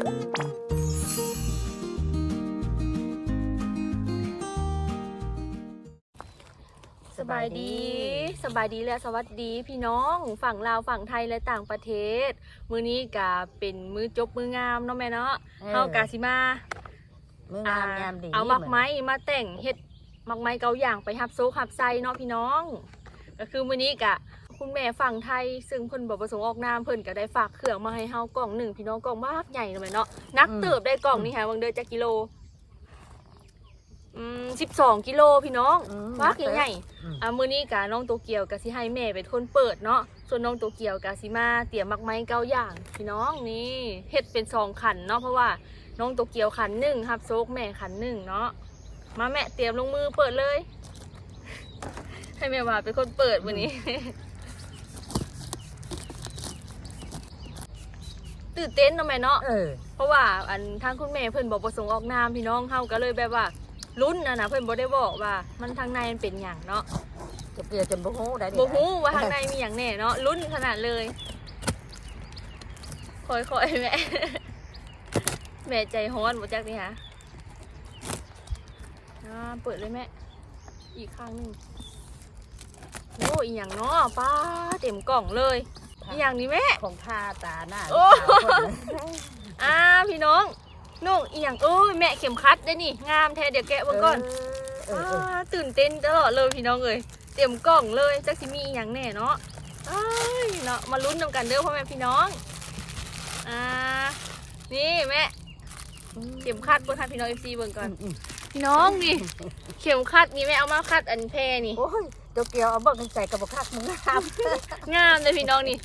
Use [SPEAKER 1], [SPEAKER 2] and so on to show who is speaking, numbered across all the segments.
[SPEAKER 1] สบายดีสบายดีและสวัสดีพี่น้องฝั่งลาวฝั่งไทยและต่างประเทศ มื้อนี้ก็เป็นมื้อจบมื้องามเนาะแม่เนาะ
[SPEAKER 2] ออ
[SPEAKER 1] เฮากาสิมา
[SPEAKER 2] มืองามยามดี
[SPEAKER 1] เอามักไม้มาแต่งเฮ็ดมักไม้เกาอย่างไปฮับโซกฮับไซเนาะพี่น้อง ก็คือมื้อนี้กะ คุณแม่ฝั่งไทย ซึ่งเพิ่นบ่ประสงค์ออกนามเพิ่นก็ได้ฝากเครื่องมาให้เฮากล่องหนึ่งพี่น้องกล่องมากใหญ่เนาะแม่เนาะนักเติบได้กล่องนี่ค่ะวังเดือนจักกิโลอืม12กิโลพี่น้อง
[SPEAKER 2] อืม
[SPEAKER 1] วักใหญ่ๆ
[SPEAKER 2] อืม
[SPEAKER 1] อะมื้อนี้กะน้องโตเกียวกะสิให้แม่เป็นคนเปิดเนาะส่วนน้องโตเกียวกะสิมาเตรียมมักไม้เก้าอย่าง พี่น้องนี่เฮ็ดเป็นสองขันเนาะเพราะว่าน้องโตเกียวขันหนึ่งครับโซกแม่ขันหนึ่งเนาะมาแม่เตรียมลงมือเปิดเลย ให้แม่ว่าเป็นคนเปิดวันนี้ ตื่นเต้นเนาะแม่เนาะ
[SPEAKER 2] เออ
[SPEAKER 1] เพราะว่าอันทางคุณแม่เพิ่นบอกประสงค์ออกนามพี่น้องเฮาก็เลยแบบว่าลุ้นนะนะเพิ่นบ่ได้บอกว่ามันทางในมันเป็นหยังเนาะ
[SPEAKER 2] จะเกลียวจนบ่ฮู้ได้ดิ
[SPEAKER 1] บ่ฮู้ว่าข้างในมีอย่างแน่เนาะลุ้นขนาดเลยค่อยๆแม่แม่ใจฮ้อนบ่จักนี่ฮะอ่าเปิดเลยแม่อีกข้างหนึงโอ้อีหยังเนาะป้าเต็มกล่องเลย อีหยังนี่แม่
[SPEAKER 2] ของท่าตาหน้า
[SPEAKER 1] โอ้
[SPEAKER 2] ลูกสาวคน
[SPEAKER 1] อ่าพี่น้องนุ่งอีหยังเอ้ยแม่เข็มขัดได้นี่งามแท้เดี๋ยวแกะเบิ่งก่อน
[SPEAKER 2] เออเออ
[SPEAKER 1] อ่าตื่นเต้นตลอดเลยพี่น้องเอ้ยเตรียมกล่องเลยจักสิมีอหย่างแน่เนาะอ้ายเนาะมาลุ้นนำกันเด้อพ่อแม่พี่น้องอ่านี่แม่เข็มขัดเบิ่งค่ะพี่น้องเอฟซีเบิ่งก่อน
[SPEAKER 2] อืม
[SPEAKER 1] พี่น้องนี่ เข็มขัดนี่แม่เอามาขัดอันแพรนี่
[SPEAKER 2] โอ้ยตัวเกลียวเอาเบิ่งใส่กระบอกคักมึงงาม
[SPEAKER 1] งามเลยพี่น้องนี่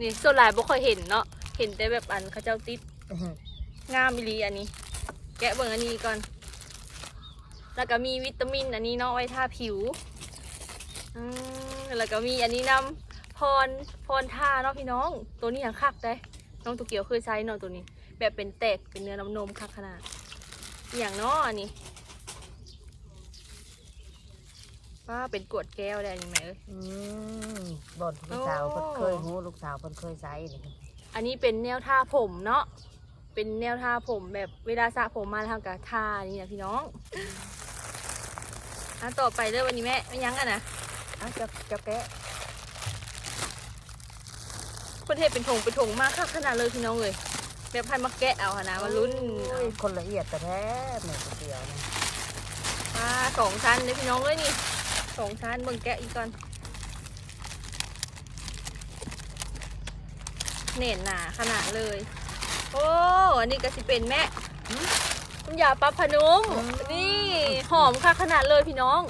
[SPEAKER 1] นี่ส่วนหลายบ่ค่อยเห็นเนาะเห็นแต่แบบอันเขาเจ้าติดงามอีหลีอันนี้ แกะเบิ่งอันนี้ก่อน แล้วก็มีวิตามินอันนี้เนาะไว้ทาผิวอืมแล้วก็มีอันนี้นำพรพรทาเนาะพี่น้อง ตัวนี้อย่างคักได้น้องตัวเกียวเคยใช้เนาะตัวนี้ แบบเป็นแตกเป็นเนื้อน้ำนมคักขนาดอหย่างเนาะอันนี้ ป้าเป็นกวดแก้วได้อันนี้ไหมเอ้ย
[SPEAKER 2] อืมบ่นลูกสาวเพิ่นเคยฮู้ลูกสาวเพิ่นเคยใช้นี่
[SPEAKER 1] อันนี้เป็นแนวทาผมเนาะ เป็นแนวทาผมแบบเวลาสระผมมาแล้วทำกับทานี่นะพี่น้องอันต่อไปเลยวันนี้แม่ไม่ยั้งอะนะ
[SPEAKER 2] เอ้าจะจะแกะ
[SPEAKER 1] ประเทศเป็นถงเป็นถงมากค่ะขนาดเลยพี่น้องเลยแบบให้มาแกะเอาหะนะมาลุ้น
[SPEAKER 2] โอ้ยคนละเอียดแต่แท้แม่ตัวเกลียวนี่
[SPEAKER 1] มาสองชั้นเลยพี่น้องเลยนี่ สองชั้นเบิ่งแกะอีกก่อนเน่นหนาขนาดเลย โอ้อันนี้ก็สิเป็นแม่น้ำยาปลาพนุ่มนี่หอมค่ะขนาดเลยพี่น้อง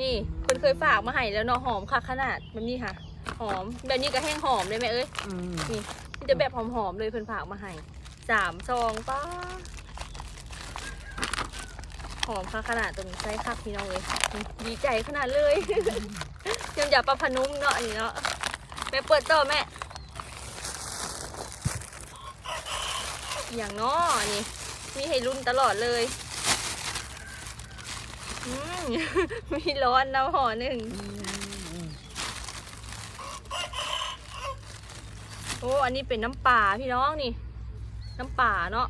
[SPEAKER 1] นี่เพิ่นเคยฝากมาให้แล้วเนาะหอมค่ะขนาดแบบนี้ค่ะ หอมแบบนี้ก็แห้งหอมเลยแม่เอ้ย
[SPEAKER 2] อืม
[SPEAKER 1] นี่นี่จะแบบหอมๆเลยเพิ่นฝากมาให้สามซองป้า หอมค่ะขนาดตรงนี้ใส่คักพี่น้องเลยดีใจขนาดเลยยังอยากปลาพนุ่มเนาะนนี้เนาะแม่เปิดต่อแม่อย่างเนาะนี่ มีให้รุ่นตลอดเลยอืมีร้อนนะห่อหนึ่งโอ้อันนี้เป็นน้ำป่าพี่น้องนี่ น้ำป่าเนาะ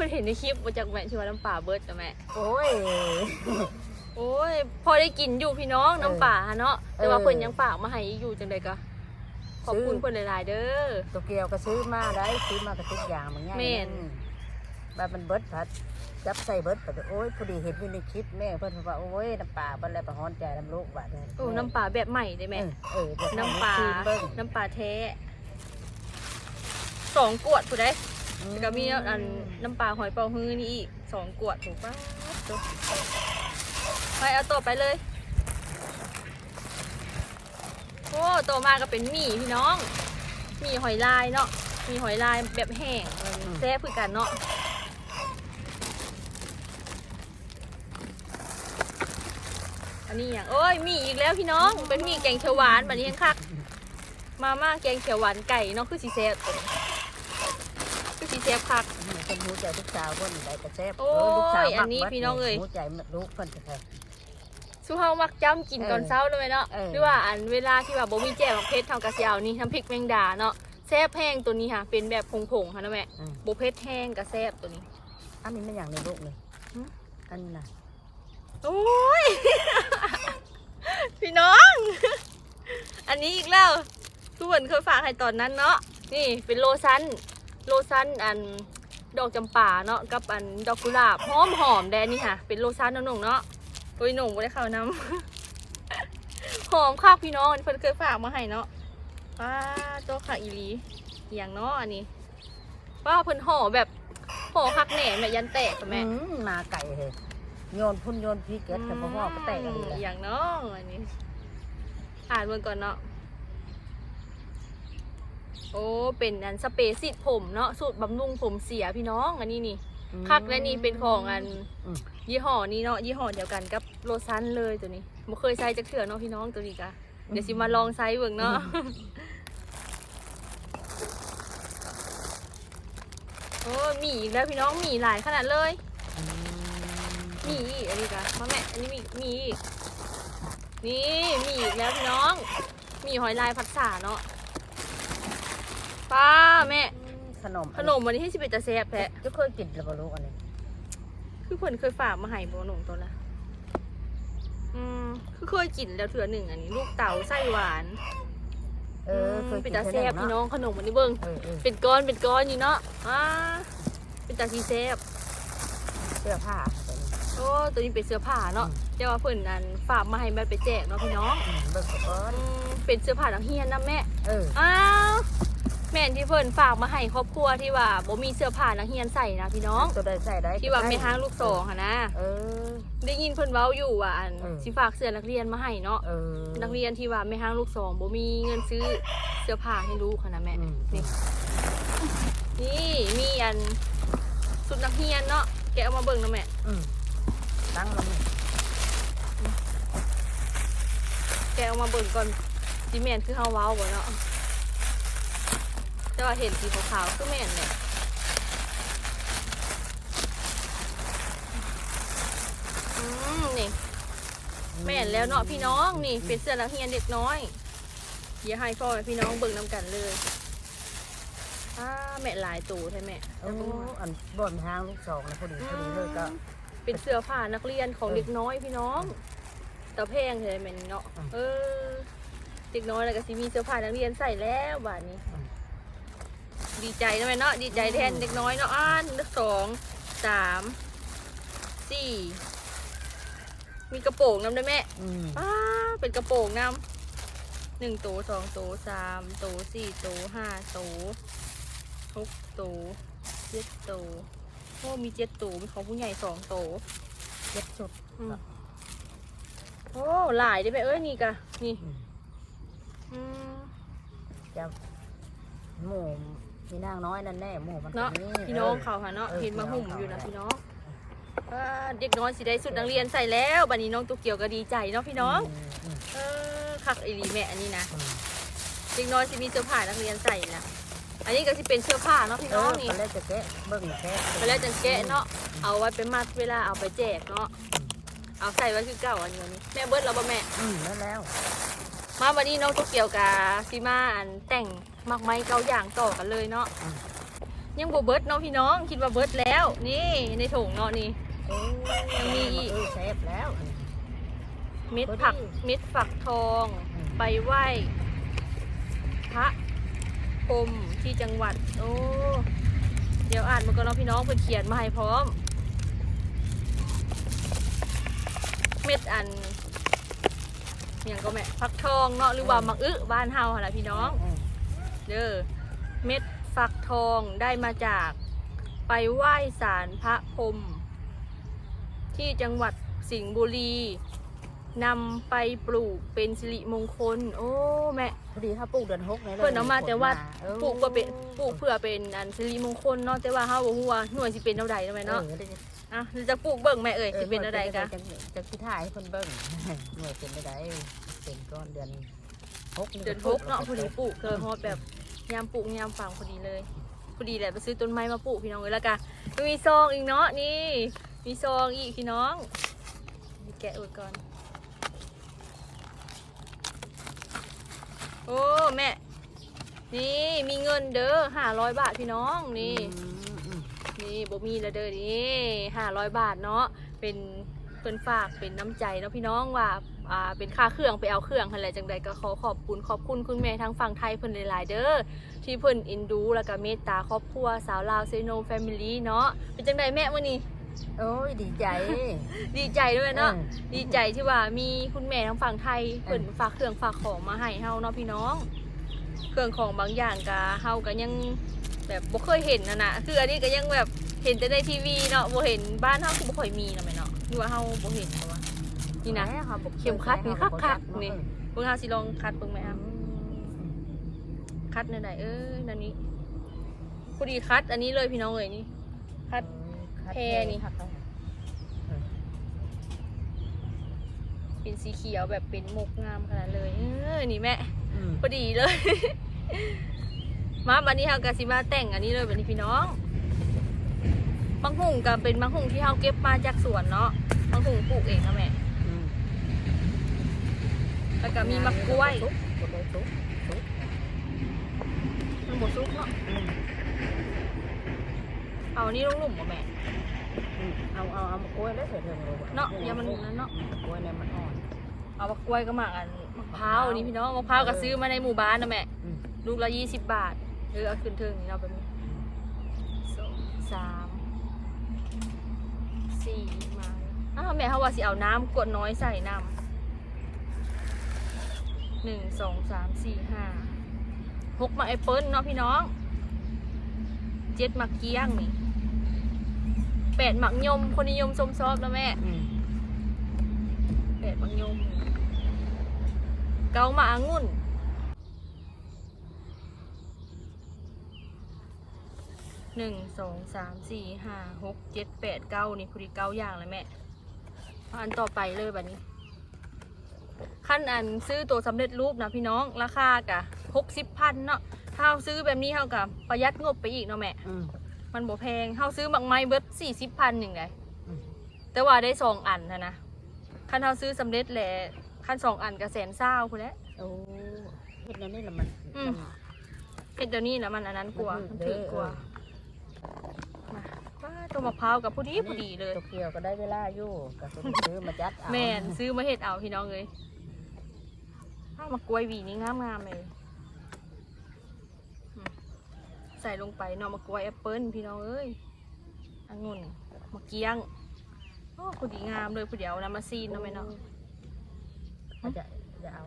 [SPEAKER 1] พื่อนเห็นในคลิปมาจากแม่ชื่อว่าน้ำป่าเบิร์ดจ้ะแม่
[SPEAKER 2] โอ้ย
[SPEAKER 1] โอ้ย พอได้กินอยู่พี่น้องน้ำป่าเนาะ แต่ว่า
[SPEAKER 2] เออ
[SPEAKER 1] เพิ่นยังฝากมาให้อีกอยู่จังไดก็ขอบคุณ
[SPEAKER 2] ซื้อ
[SPEAKER 1] เพิ่นหลายๆเด้อ
[SPEAKER 2] ตัวเกลียวก็ซื้อมาได้ซื้อมากระทุกอย่างมันง่าย
[SPEAKER 1] แม่น
[SPEAKER 2] แบบมันเบิดผัดจับใส่เบิดผัดโอ้ยพอดีเห็นอยู่ในคลิปแม่เพิ่นว่าโอ้ยน้ำปลาเพิ่นอะไรประฮ้อนใจน้ำลูกบาดเลย
[SPEAKER 1] โอ้น้ำป่าแบบใหม่ได้ไหม
[SPEAKER 2] เออเออเดี๋ยว
[SPEAKER 1] น้ำป่า
[SPEAKER 2] ชิมเบิ่ง
[SPEAKER 1] น้ำป่าแท้สองกวดผู้ใด
[SPEAKER 2] อื
[SPEAKER 1] แล้วก็มีอันน้ำปลาหอยเป๋าฮื้อนี่อีกสองกวดถูกปะไปเอาตัวไปเลยโอ้โตมาก็เป็นหมี่พี่น้องหมี่หอยลายเนาะมีหอยลายแบบแห้งแซ่บคือกันเนาะอันนี้อย่างโอ้ยหมี่อีกแล้วพี่น้อง เป็นหมี่แกงเขียวหวานแบบนี้ยังคัก มาม่าแกงเขียวหวานไก่เนาะคือสีแซ่บ ซ่บคัก
[SPEAKER 2] เพิ่นหูใจลูกสาวเพิ่นได้กระแซบ
[SPEAKER 1] โอ้ย
[SPEAKER 2] ลูกสาว
[SPEAKER 1] อันนี้พี่น้องเอ้ย
[SPEAKER 2] หูใจลูกเพิ่นแท้
[SPEAKER 1] สู้เฮามักจ้ำกินก่อน
[SPEAKER 2] เออ
[SPEAKER 1] เช้าเลยเนาะ
[SPEAKER 2] เออ
[SPEAKER 1] หรือว่าอันเวลาที่ว่าบ่มีแจ่วเพชรเฮาก็สิเอานี่น้ำพริกแมงดาเนาะแซ่บแห้งตัวนี้ค่ะเป็นแบบผงๆค่ะนะแม่
[SPEAKER 2] อืม
[SPEAKER 1] โบเพชรแห้งกับแซ่บตัวนี้
[SPEAKER 2] อันนี้ไม่อย่างในลูกเลย
[SPEAKER 1] หึ
[SPEAKER 2] อันนี้นะ
[SPEAKER 1] โอ้ย พี่น้อง อันนี้อีกแล้วทุกคนเคยฝากให้ตอนนั้นเนาะนี่เป็นโลซัน โลซันอันดอกจำป่าเนาะกับอันดอกกุหลาบหอมหอมๆแดนนี่ค่ะ เป็นโลซันน้องหนุ่งเนาะโอ้ยหนุ่งไม่ได้เข้าน้ำหอมคักพี่น้องอันนี้เพิ่นเคยฝากมาให้เนาะป้าตัวคักอีหลีอหย่างเนาะอันนี้ป้าเพิ่นห่อแบบห่อคักแหน่แม่ยันแตกกับแม่
[SPEAKER 2] อืมมาไก่เลยโยนพุ่นโยนพริกเก็ดแต่พ่อก็แตกกันเลย
[SPEAKER 1] อย่างน้องอันนี้อ่านเมืองก่อนเนาะ โอ้เป็นอันสเปรย์สีดผมเนาะสูตรบำรุงผมเสียพี่น้องอันนี้นี่คักและนี่เป็นของอัน
[SPEAKER 2] อืม
[SPEAKER 1] ยี่ห้อนี้เนาะยี่ห้อเดียวกันกับโลซันเลยตัวนี้บ่เคยใช้จักเถื่อเนาะพี่น้องตัวนี้กะเดี๋ยวสิมาลองใช้เบิ่งเนาะโอ้มีอีกแล้วพี่น้องมีหลายขนาดเลย
[SPEAKER 2] อืม
[SPEAKER 1] มีอีกอันนี้กะมาแม่อันนี้มีมีอีกนี่มีอีกแล้วพี่น้อง มีหอยลายผัดสาเนาะ ป้าแม่
[SPEAKER 2] ขนม
[SPEAKER 1] ขนมวันนี้ให้สิเป็นตาแซ่บแท้
[SPEAKER 2] จะเคยกินหรือเปล่าลูกอันนี้
[SPEAKER 1] คือเพิ่นเคยฝากมาให้บ่หนุ่มตัวละอืมคือเคยกินแล้วเถื่อหนึ่งอันนี้ ลูกเต๋าไส้หวาน
[SPEAKER 2] เออเคย
[SPEAKER 1] เป็
[SPEAKER 2] กิ
[SPEAKER 1] น
[SPEAKER 2] น
[SPEAKER 1] ตาแซ่บ
[SPEAKER 2] เท่า
[SPEAKER 1] พี่
[SPEAKER 2] เนาะ
[SPEAKER 1] น้องขนมวันนี้เบิ่ง
[SPEAKER 2] เออเออ
[SPEAKER 1] เป็นก้อนเป็นก้อนอยู่เนาะอ่าเป็นตาสีแซ่บ
[SPEAKER 2] เสื้อผ้า
[SPEAKER 1] โอ้ตัวนี้เป็นเสื้อผ้าเนาะ
[SPEAKER 2] อืม
[SPEAKER 1] แต่ว่าเพิ่นอันฝากมาให้มันไปแจกเนาะพี่น้อง
[SPEAKER 2] อืมเบิกก่อน
[SPEAKER 1] อืมเป็นเสื้อผ้านักเรียนนะแม่
[SPEAKER 2] เออ
[SPEAKER 1] อ้าว แม่นที่เพิ่นฝากมาให้ครอบครัวที่ว่าบ่มีเสื้อผ้านักเรียนใส่นะพี่น้อง
[SPEAKER 2] ตัวใดใส่ได้
[SPEAKER 1] ที่ว่าแม่ห้างลูกสองค่ะนะ
[SPEAKER 2] เออ
[SPEAKER 1] ได้ยินเพิ่นเว้าอยู่ว่าอัน
[SPEAKER 2] เออ
[SPEAKER 1] สิฝากเสื้อนักเรียนมาให้เนาะ
[SPEAKER 2] เออ
[SPEAKER 1] นักเรียนที่ว่าแม่ห้างลูกสองบ่มีเงินซื้อเสื้อผ้าให้ลูกค่ะนะแม่
[SPEAKER 2] อืม
[SPEAKER 1] นี่ นี่มีอันสุดนักเรียนเนาะ แกะเอามาเบิ่งนะแม่
[SPEAKER 2] อืมตั้งลงนี่
[SPEAKER 1] แกะเอามาเบิ่งก่อนสิแม่นคือเฮาเว้าบ่เนาะ แต่ว่าเห็นสีขาวๆคือแม่นแหละอืมนี่แม่นแล้วเนาะพี่น้องนี่เป็นเสื้อนักเรียนเด็กน้อยอย่าให้พ่อแม่พี่น้องเบิ่งนำกันเลยอ้าแม่หลายตูใช่ไหม
[SPEAKER 2] โอ้อันบ่อนทางลูกสองนะพอดีพอดีเลยก็
[SPEAKER 1] เป็นเสื้อผ้านักเรียนของ
[SPEAKER 2] เออ
[SPEAKER 1] เด็กน้อยพี่น้องตะเพงใช่ไหมเนาะ
[SPEAKER 2] อืม
[SPEAKER 1] เออเด็กน้อยแล้วก็สิมีเสื้อผ้านักเรียนใส่แล้วบาดนี้
[SPEAKER 2] อืม
[SPEAKER 1] ดีใจนะแม่เนาะดีใจแทนเด็กน้อยเนาะอ่านสองสามสี่มีกระโปรงน้ำด้วยแม่
[SPEAKER 2] อืม
[SPEAKER 1] ป้าเป็นกระโปรงนำหนึ่งตัวสองตัวสามตัวสี่ตัวห้าตัวหกตัวเจ็ดตัวโอ้มีเจ็ดตัวมีของผู้ใหญ่สองตัว
[SPEAKER 2] เย็บสุด
[SPEAKER 1] อืมโอ้หลายได้ไหมเอ้ยนี่กะนี่
[SPEAKER 2] อืม
[SPEAKER 1] อืม
[SPEAKER 2] จะหมู มีนางน้อยนั่นแน่หมูมัน
[SPEAKER 1] เนาะ
[SPEAKER 2] ก็มี
[SPEAKER 1] พี่น้อง
[SPEAKER 2] ออ
[SPEAKER 1] เขาค่ะเนาะ
[SPEAKER 2] เออ
[SPEAKER 1] เห็นมาหุ่ม
[SPEAKER 2] พี่น้อง
[SPEAKER 1] อยู่นะ
[SPEAKER 2] เขา
[SPEAKER 1] พี่น้องอ่าเด็กน้อยสิได้สุดนักเรียนใส่แล้วบัดนี้น้องตุกเกียวก็ดีใจเนาะพี่น้อง
[SPEAKER 2] มอืม
[SPEAKER 1] เออคักไอรีแม่อันนี้นะ
[SPEAKER 2] อืม
[SPEAKER 1] เด็กน้อยสิมีเสื้อผ้านักเรียนใส่นะอันนี้ก็สิเป็นเสื้อผ้าเนาะพี่
[SPEAKER 2] เอ
[SPEAKER 1] น้อ
[SPEAKER 2] อง
[SPEAKER 1] นี่
[SPEAKER 2] ตอนแรกจะแกะเบิ่งแกะ
[SPEAKER 1] ไปแล้วจังแกะเนาะเอาไว้ไปมัดเวลาเอาไปแจกเนาะ
[SPEAKER 2] อืม
[SPEAKER 1] เอาใส่ไว้คือเก่าอันนี้นี่แม่เบิร์ดเราบ่แม่
[SPEAKER 2] อืมแล้วแล้ว
[SPEAKER 1] มาวันนี้น้องตุกเกียวกับซีมาอันแต่ง มักไม้เกาอย่างต่อกันเลยเนาะ
[SPEAKER 2] อืม
[SPEAKER 1] ยังบ่เบิร์ดเนาะพี่น้องคิดว่าเบิร์ดแล้ว นี่ในถุงเนาะนี่
[SPEAKER 2] โอ้
[SPEAKER 1] ยังมีอีก
[SPEAKER 2] เออแซ่บแล้วอันนี้
[SPEAKER 1] เม็ด
[SPEAKER 2] พอดี
[SPEAKER 1] ผักเม็ดฝักทอง
[SPEAKER 2] อืม
[SPEAKER 1] ไปไหว้พระพรหมที่จังหวัด โอ้เดี๋ยวอ่านมันก็น้องพี่น้องเพิ่นเขียนมาให้พร้อม เม็ดอันอย่างก็แม่ฟักทองเนาะหรือว่ามักอึบ้านเฮาหั่นล่ะพี่น้อง
[SPEAKER 2] ม
[SPEAKER 1] เด้อเม็ดฟักทองได้มาจากไปไหว้ศาลพระพรหมที่จังหวัดสิงห์บุรีนำไปปลูกเป็นสิริมงคล โอ้แม่
[SPEAKER 2] พอดีถ้าปลูกเดือนหกนี่ย
[SPEAKER 1] เพิ่นเอามาแต่วัด
[SPEAKER 2] เออ
[SPEAKER 1] ปลูกเพื่อเป็นปลูกเพื่อเป็นอันสิริมงคลเนาะแต่ว่าเฮาบ่ฮู้ว่าหน่วยสิเป็นเท่าใดเนาะแม่เนาะ
[SPEAKER 2] ออได้
[SPEAKER 1] อะเราจะปลูกเบิ่งแม่เอ่ยสิเป็นเท่าใดกะ
[SPEAKER 2] จะจะคิดถ่ายให้เพิ่นเบิ่งหน่วยเป็นได้เป็นก้อนเดือนหก
[SPEAKER 1] เดือนหกเนาะพอดีปลูกเลยฮอดแบบ ยามปลูกยามฝังพอดีเลยพอดีแหละไปซื้อต้นไม้มาปลูกพี่น้องเลยแล้วกันมีซองอีกเนาะนี่ มีซองอีกพี่น้องแกะอุดก่อนโอ้แม่นี่มีเงินเด้อห้าร้อยบาทพี่น้องนี่นี่บ่มีล้วเด้อนี่ห้าร้อยบาทเนาะเป็นเพิ่นฝากเป็นน้ำใจเนาะพี่น้องว่า อ่าเป็นค่าเครื่องไปเอาเครื่องอะไรจังใดก็ขอขอบคุณขอบคุณคุณแม่ทางฝั่งไทยเพิ่นหลายๆเด้อที่เพิ่นเอ็นดูแล้วก็เมตตาครอบครัวสาวลาวเซโนแฟมิลี่เนาะเป็นจังใดแม่มื้อนี้
[SPEAKER 2] โอ้ยดีใจ
[SPEAKER 1] ดีใจด้วยเนาะ
[SPEAKER 2] ออ
[SPEAKER 1] ดีใจที่ว่ามีคุณแม่ทางฝั่งไทยเพิ่นฝากเครื่องฝากของมาให้เฮาเนาะพี่น้อง เครื่องของบางอย่างก็เฮาก็ยังแบบบ่เคยเห็นนะนะคืออันนี้ก็ยังแบบเห็นแต่ในทีวีเนาะบ่เห็นบ้านเฮาก็บ่ค่อยมีนะแม่เนาะหรือว่าเฮาบ่เห็นเพราะว่า นี่นะ
[SPEAKER 2] แหเขาบอก
[SPEAKER 1] เข็มขัดนี่คักๆ
[SPEAKER 2] เขาบอก
[SPEAKER 1] นี่
[SPEAKER 2] เออ
[SPEAKER 1] เบิ่งเฮาสิลองคัดเบิ่งไหม
[SPEAKER 2] อื
[SPEAKER 1] อะ
[SPEAKER 2] ม
[SPEAKER 1] คัดในใดเอ้ยนั่นนี้พอดีคัด อันนี้เลยพี่น้องเอ้ยนี่คัด
[SPEAKER 2] คัด
[SPEAKER 1] แพรนี่
[SPEAKER 2] คัดแพร
[SPEAKER 1] เป็นสีเขียวแบบเป็นมุกงามขนาดเลย เออนี่แม่
[SPEAKER 2] อืม
[SPEAKER 1] พอดีเลย มาบันนี้เฮากะสิมาแต่งอันนี้เลยบันนี้พี่น้องบางหุ่งก็เป็นบางหุ่งที่เฮาเก็บมาจากสวนเนาะบางหุ่งปลูกเองนะแม่
[SPEAKER 2] อืม
[SPEAKER 1] แล้วก็มีมะกล้วย
[SPEAKER 2] ซุกซุกซุกซุก
[SPEAKER 1] มันบดซุกเนาะ
[SPEAKER 2] อืม
[SPEAKER 1] เอาอันนี้ลงหลุมบ่แม่
[SPEAKER 2] อืมเอาเอาเอามะกล้วยแล้วเสร็จเถิงเลย
[SPEAKER 1] เนาะอย่ามันนั้นเนาะ
[SPEAKER 2] มะกล้วยเนี่ยมันอ่อน
[SPEAKER 1] เอามะกล้วยก็มาอันมะพร้าวนี่พี่น้องมะพร้าวก็ซื้อมาในหมู่บ้านนะแม่
[SPEAKER 2] อืม
[SPEAKER 1] ลูกละยี่สิบบาทเออเอาขึ้นเทิงนี่เราะแบบนี้สองสามสี่มาอ้าวแม่เขาว่าสิเอาน้ำกดน้อยใส่น้ำ หนึ่งสองสามสี่ห้าหกมาแอปเปิ้ลเนาะพี่น้องเจ็ดมักเกี้ยงนี่แปดหมักยม คนนิยมชมชอบแล้วแม่
[SPEAKER 2] อืม
[SPEAKER 1] แปดหมักยม เกามาองุ่น หนึ่งสองสามสี่ห้าหกเจ็ดแปดเก้านี่พอดีเก้าอย่างเลยแม่เอาอันต่อไปเลยแบบนี้ ขั้นอันซื้อตัวสำเร็จรูปนะพี่น้องราคากะหกสิบพันเนาะถ้าเราซื้อแบบนี้เท่ากับประหยัดงบไปอีกเนาะแม่
[SPEAKER 2] อืม
[SPEAKER 1] มันบ่แพงเฮาซื้อบักไม้เบิดสี่สิบพันอย่างไร
[SPEAKER 2] อืม
[SPEAKER 1] แต่ว่าได้สองอันนะนะคันเฮาซื้อสำเร็จแหละคันสองอันก็แสนเศร้าพุ่นแหล้ว
[SPEAKER 2] โอ้เห็ดแนวนี้ละมัน
[SPEAKER 1] อืมเฮ็ดเดี๋ยวนี้นะมันอันนั้นกว่า
[SPEAKER 2] มัน
[SPEAKER 1] มัน
[SPEAKER 2] ถื
[SPEAKER 1] ถื
[SPEAKER 2] อ
[SPEAKER 1] อก
[SPEAKER 2] เด้อ
[SPEAKER 1] ว่ามาว่าตัวมะพร้าวกับผู้ดีผู้ดีเลย
[SPEAKER 2] ตัวเกี่ยวก็ได้เวลาอยู่ก็ซื้อมาจัดเอา
[SPEAKER 1] แม่นซื้อมาเฮ็ดเอาพี่น้องเลย ถ้ามากล้วยหวีนี่งามงามๆเลยอืมใส่ลงไปเนาะมะกล้วยแอปเปิ้ลพี่น้องเอ้ยองุ่นมะเกียงโอ้ผู้ดีงามเลยผู้เดียวนะมาซีนเนาะแม่เนาะ
[SPEAKER 2] เขาจะจะเอา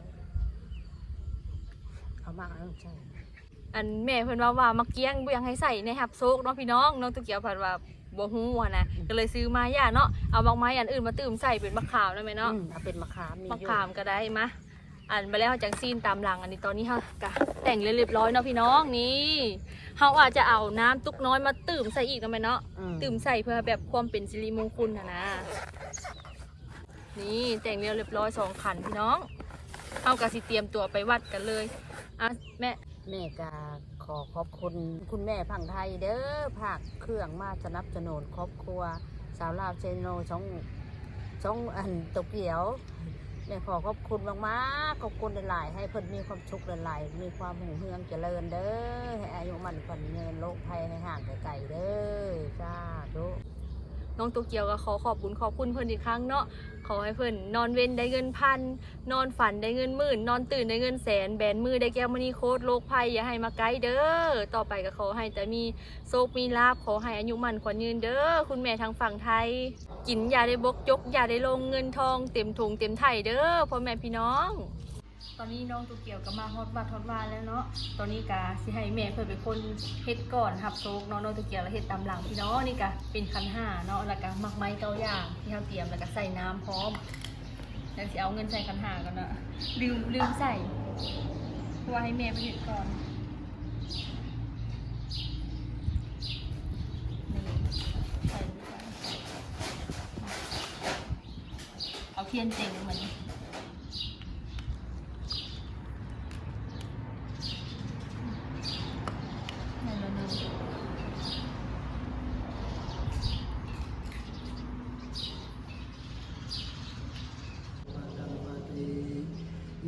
[SPEAKER 2] เอามาเอาใช่
[SPEAKER 1] อันแม่เพิ่นว่าว่ามักเกี้ยงบ่อยากให้ใส่ในหับโซกเนาะพี่น้องน้องตุกเกียวเพิ่นว่าบ่ฮู้อะนะก็เลยซื้อมาย่าเนาะเอาบางไม้อันอื่นมาตื่มใส่เป็นมะขามได้ไหมเนาะ
[SPEAKER 2] อืมเอาเป็นมะขามมี
[SPEAKER 1] มะ
[SPEAKER 2] อยู่
[SPEAKER 1] ขามก็ได้มา อันไปแล้วจังซีนตามหลังอันนี้ตอนนี้เฮากะแต่งเรียบร้อยเนาะพี่น้องนี่เฮาอาจจะเอาน้ำตุกน้อยมาตื่มใส่อีกนะแม่เนาะ
[SPEAKER 2] อื
[SPEAKER 1] ตื่มใส่เพื่อแบบความเป็นสิริมงคลนะนะ นี่แต่งเรียบร้อยสองขันพี่น้องเฮากะสิเตรียมตัวไปวัดกันเลยอะแม่
[SPEAKER 2] แม่กาขอขอบคุณคุณแม่พังไทยเด้อภาคเครื่องมาสนับสนุนครอบครัว สาวลาวเชนโนสองสองอันตกเกี่ยว แม่ขอขอบคุณมากๆขอบคุณหลาย ๆ ให้เพิ่นมีความสุขหลาย ๆ มีความหูเฮืองเจริญเด้อให้อายุมันฝันเงินโลกภัยให้ห่างไกลๆเด้อจ้าดุ
[SPEAKER 1] น้องโตเกียวก็ขอขอบคุณขอบคุณเพิ่อนอีกครั้งเนาะขอให้เพิ่อนนอนเว้นได้เงินพัน นอนฝันได้เงินหมื่น นอนตื่นได้เงินแสน แบนมือได้แก้วมณีโคตรโรคภัยอย่าให้มาไกลเด้อต่อไปก็ขอให้แต่มีโชคมีลาบขอให้อายุมันขวัญยืนเด้อคุณแม่ทางฝั่งไทย กินอย่าได้บกยกอย่าได้ลงเงินทองเต็มถุงเต็มไถ่เด้อพ่อแม่พี่น้อง ตอนนี้น้องตัวเกี่ยวก็มาฮอตบัดฮอตวาแล้วเนาะ ตอนนี้กาสิให้แม่เพิ่นเป็นคนเฮ็ดก่อนหับโซกเนาะน้องตัวเกี่ยวแล้วเฮ็ดตามหลังพี่น้องนี่กะเป็นคันห้าเนาะแล้วก็มักไม้เก้าอย่างที่เราเตรียมแล้วก็ใส่น้ำพร้อมแล้วสิเอาเงินใส่คันห้ากันเนาะลืมลืมใส่เพราะว่าให้แม่ไปเฮ็ดก่อนเอาเทียนเต็งเหมือนละหนึ่ง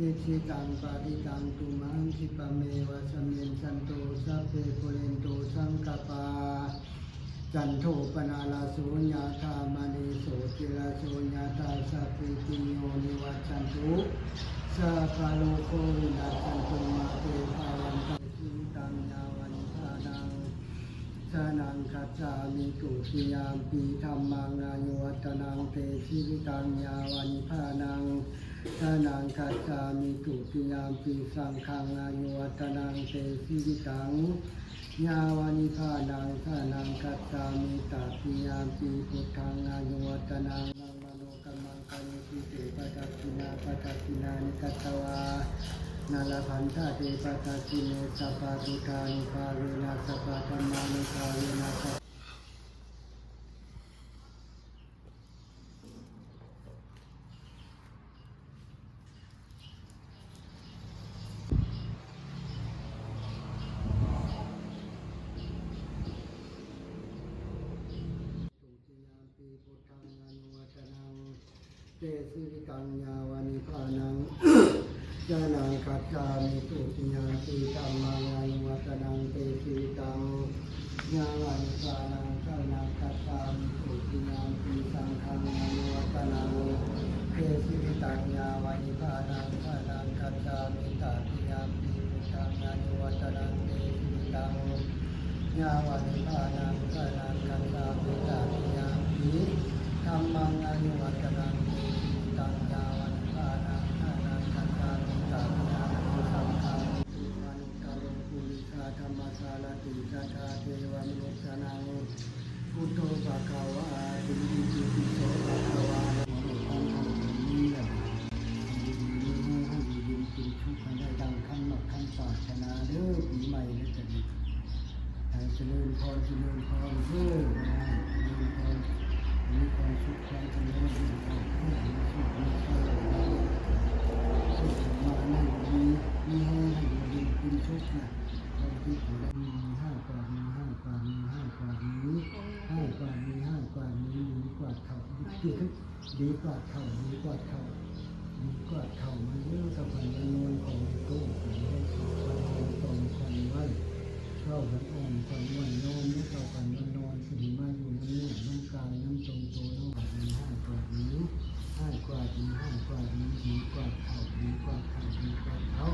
[SPEAKER 3] ย อิ ชิตังปาริตังตุมังคิปเมวะสมเมนสันโตสัพเพปุเรนโตสังกปา จันโทปนาลาโสญาธามณีโสติลาโสญาธาสัพพิติโยนิวัชันตุสัพพโลโควินาศสันตุมาเตภาวันตสิตังยาวันทานังสนังคัจจามิตุติยามปีธรรมังอายุวัตนังเตชิวิตังยาวันทานัง สนังคัจจามิตุติยามปีสังฆังอายุวัตนังเตชิวิตังยาวานิพานังสานังกัจจามิตาปิยามปีพุทธังอายุวัตนังนังมโนกัมมังกันิสิเตปะทัสสินาปะทัสสินานิกัตตวานาลพันธาเตปะทัสสิเนสัพพะทุทานุภาเวนะสัพพะธรรมานุภาเวนะสัพ ตุติยามปีพุทธังอนุวัตนังเต สิริตังยาวานิพานังยานังกัจจามิตุติยามปีธรรมังอนุวัตนังเตสิริตังยาวานิพานังสานังกัจจามิตุติยามปีสังฆังอนุวัตนังเตสิริตังยาวานิพานังสานังกัจจามิตติยามปีพุทธังอนุวัตนังเตสิริตังยาวันิพานังสนังกันตาปิตาปิยาปิธรรมังายุวัตนัง เขาดีขึ้นดีกว่าเขาดีกว่าเขาดีกว่าเขามันเรื่องกับพันนวลของตู้ของได้สุขความตรงความไว้เข้ากันอ่อนกันวันโน้มไม่เข้ากันวันนอนสิมาอยู่นี่น้ำกายน้ำตรงตัวน้ำบาดมีห้ากว่านี้ห้ากว่าดีห้ากว่านี้ดีกว่าเข่าดีกว่าเข่าดีกว่าเขา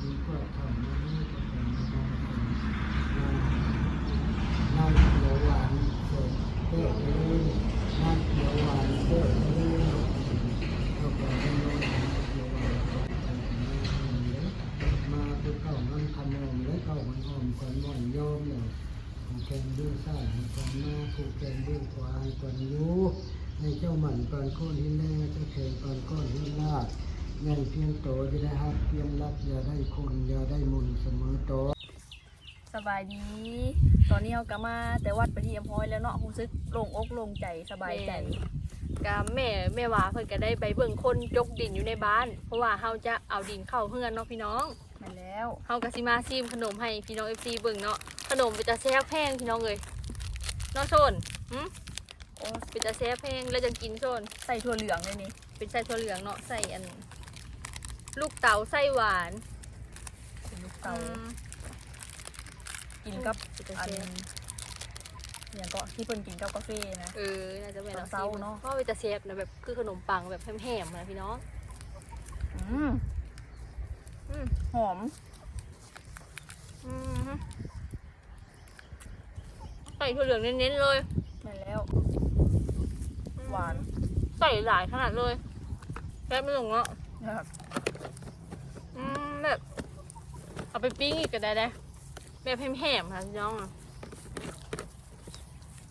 [SPEAKER 3] ดีกว่าเข่าไม่รู้กับคนไม่นอนน้ำเขียวหวานสดเต้ไปเลยน้ำเขียวหวานเต้ไปเลยเข้ากันวันนอนน้ำเขียวหวานสดเต้ไปเลย มาเป็นเก่ามันขนมและเก่ามันหอมก่อนบ่อนยอมเลยผูกแกงด้วยซ่าให้ก่อนมาผูกแกงด้วยควายก่อนยู ให้เจ้าหมันก่อนโค่นให้แน่เจ้าแขงก่อนก้อนให้ลาดใหญ่เพียงโตจะได้ฮักเพียงรักอย่าได้คนอย่าได้มุนเสมอโต
[SPEAKER 1] สบายดี ตอนนี้เราก็มาแต่วัดไปที่อำพอยแล้วเนาะรู้สึกโล่งอกโล่งใจสบายใจ ก็แม่แม่ว่าเพิ่นก็ได้ไปเบิ่งคนยกดินอยู่ในบ้าน เพราะว่าเฮาจะเอาดินเข้าเฮือนเนาะพี่น้อง
[SPEAKER 2] มาแล้ว
[SPEAKER 1] เฮาก็สิมาซิมขนมให้พี่น้อง FC เบิ่งเนาะขนมเป็นตาแซ่บแพงพี่น้องเอ้ยเน้องโซนหึ โอ้เป็นตาแซ่บแพงแล้วจะกินโซน
[SPEAKER 2] ใส่ถั่วเหลืองเลยนี่
[SPEAKER 1] เป็นไส้ถั่วเหลืองเนาะใส่อัน ลูกเต๋าไส้หวาน
[SPEAKER 2] เป็นลูกเตา
[SPEAKER 1] อืม
[SPEAKER 2] กินกับ
[SPEAKER 1] เป็นตา
[SPEAKER 2] อัน
[SPEAKER 1] แซ่บ
[SPEAKER 2] อย่างก็ที่เพิ่นกินกับกาแฟนะ
[SPEAKER 1] เออน่าจะเป็น
[SPEAKER 2] เศร้าๆเนอะ
[SPEAKER 1] เพราะว่าเป็นตาแซ่บนะแบบคือขนมปังแบบแห้มๆนะพี่น้อง
[SPEAKER 2] อืม
[SPEAKER 1] อืม
[SPEAKER 2] หอม
[SPEAKER 1] อืมใส่ถั่วเหลืองเน้นๆเลย
[SPEAKER 2] มาแล้ว หวาน
[SPEAKER 1] ใส่หลายขนาดเลยแซ่บไม่ลงเนาะ
[SPEAKER 2] นะครับ
[SPEAKER 1] อืมแบบเอาไปปิ้งอีกก็ได้ได้แบบแห้มๆค่ะพี่น้องอะ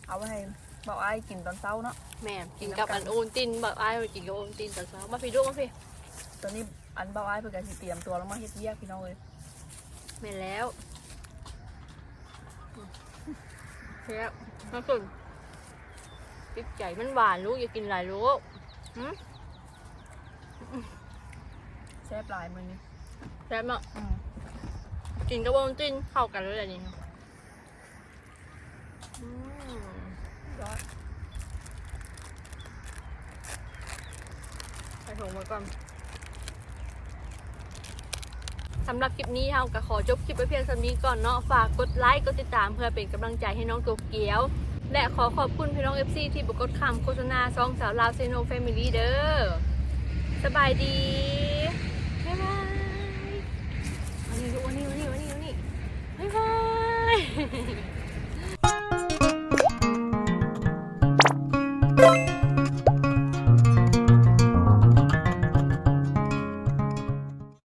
[SPEAKER 2] เอาไว้ให้เบาไอ้ายกินตอนเช้าเนาะ
[SPEAKER 1] แม่กินกับอันโอนตินแบบอ้ายไปกินกับโอนตินตอนเช้ามาพี่ดูมาพี่
[SPEAKER 2] ตอนนี้อันเบาไอ้ายเพิ่นก็สิเตรียมตัวแล้วมาเฮ็ดเวียกพี่น้องเลย
[SPEAKER 1] แม่นแล้วแซ่บน้ำสุด ติดใจมันหวานลูกอยากกินหลายลูก
[SPEAKER 2] แซ่บหลายมือนี่
[SPEAKER 1] แซ่บมากกินกับวงจิ้นเข้ากันเลยอันนี้
[SPEAKER 2] ยอด
[SPEAKER 1] ใส่ถงมาก่อนสำหรับคลิปนี้เฮาก็ขอจบคลิปไปเพียงเท่านี้ก่อนเนาะฝากกดไลค์กดติดตามเพื่อเป็นกำลังใจให้น้องโตเกียว และขอขอบคุณพี่น้องเอฟซีที่บกดคำโฆษณาซองสาวลาวเซโนแฟมิลี่เด้อสบายดี